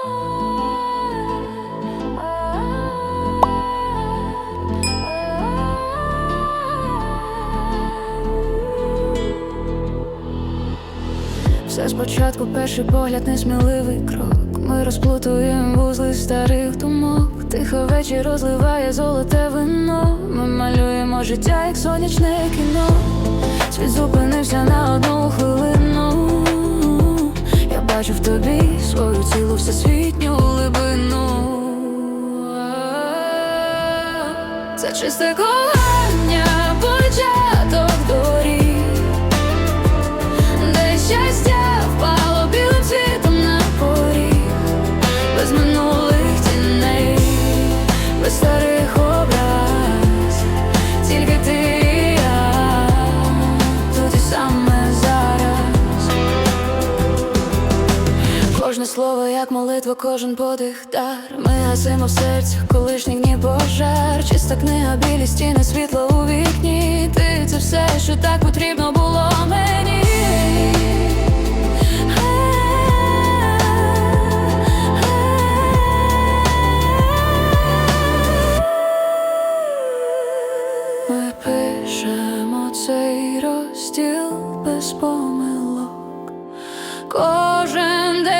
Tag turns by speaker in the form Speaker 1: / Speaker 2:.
Speaker 1: Все спочатку перший погляд, несміливий крок. Ми розплутуємо вузли старих думок. Тихо вечір розливає золоте вино. Ми малюємо життя, як сонячне кіно. Світ зупинився на одну хвилину. Я бачу в тобі свою цілу всесвітню глибину. Це чисте кохання, початок слово, як молитва, кожен подих дар Ми гасимо в серцях, колишніх дні пожар, чиста книга, білі стіни, світло у вікні. Ти це все, що так потрібно було мені. Ми пишемо цей розділ без помилок. Кожен день